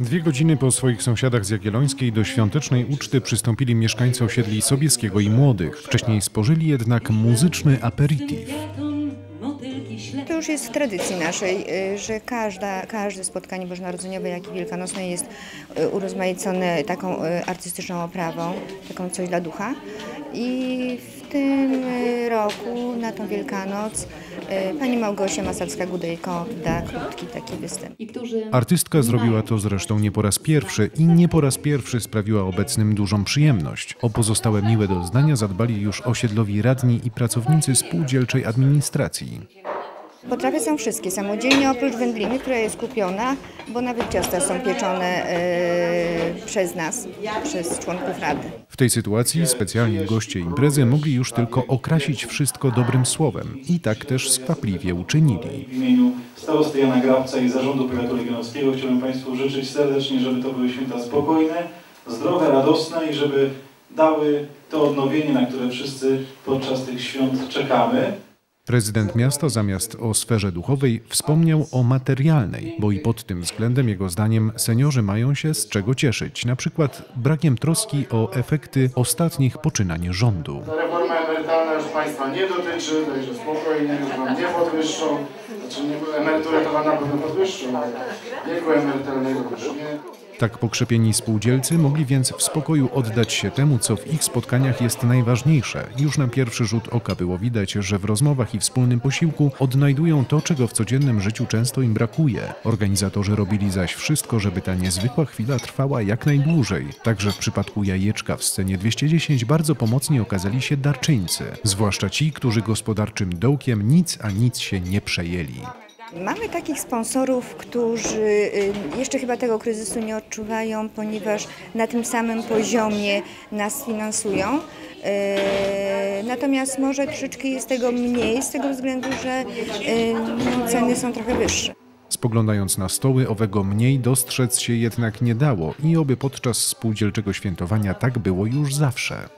Dwie godziny po swoich sąsiadach z Jagiellońskiej do świątecznej uczty przystąpili mieszkańcy osiedli Sobieskiego i Młodych. Wcześniej spożyli jednak muzyczny aperitif. To już jest w tradycji naszej, y, że każda, każde spotkanie bożonarodzeniowe, jak i wielkanocne jest y, urozmaicone taką y, artystyczną oprawą, taką coś dla ducha. I w tym roku na tą Wielkanoc pani Małgosia Masalska-Gudejko da krótki taki występ. Artystka zrobiła to zresztą nie po raz pierwszy i nie po raz pierwszy sprawiła obecnym dużą przyjemność. O pozostałe miłe doznania zadbali już osiedlowi radni i pracownicy spółdzielczej administracji. Potrawy są wszystkie samodzielnie, oprócz wędliny, która jest kupiona, bo nawet ciasta są pieczone y, przez nas, przez członków Rady. W tej sytuacji specjalni goście imprezy mogli już tylko okrasić wszystko dobrym słowem i tak też skwapliwie uczynili. W imieniu starosty Jana Grabca i zarządu powiatu legionowskiego chciałbym Państwu życzyć serdecznie, żeby to były święta spokojne, zdrowe, radosne i żeby dały to odnowienie, na które wszyscy podczas tych świąt czekamy. Prezydent miasta zamiast o sferze duchowej wspomniał o materialnej, bo i pod tym względem jego zdaniem seniorzy mają się z czego cieszyć, na przykład brakiem troski o efekty ostatnich poczynań rządu. Emerytalna już Państwa nie dotyczy, także spokojnie, już Wam nie podwyższą. Znaczy nie, emeryturę to Wam na pewno podwyższą, ale wieku emerytalnego już nie. Tak pokrzepieni spółdzielcy mogli więc w spokoju oddać się temu, co w ich spotkaniach jest najważniejsze. Już na pierwszy rzut oka było widać, że w rozmowach i wspólnym posiłku odnajdują to, czego w codziennym życiu często im brakuje. Organizatorzy robili zaś wszystko, żeby ta niezwykła chwila trwała jak najdłużej. Także w przypadku jajeczka w scenie 210 bardzo pomocni okazali się zwłaszcza ci, którzy gospodarczym dołkiem nic a nic się nie przejęli. Mamy takich sponsorów, którzy y, jeszcze chyba tego kryzysu nie odczuwają, ponieważ na tym samym poziomie nas finansują. Y, Natomiast może troszeczkę jest tego mniej z tego względu, że y, no, ceny są trochę wyższe. Spoglądając na stoły, owego mniej dostrzec się jednak nie dało i oby podczas spółdzielczego świętowania tak było już zawsze.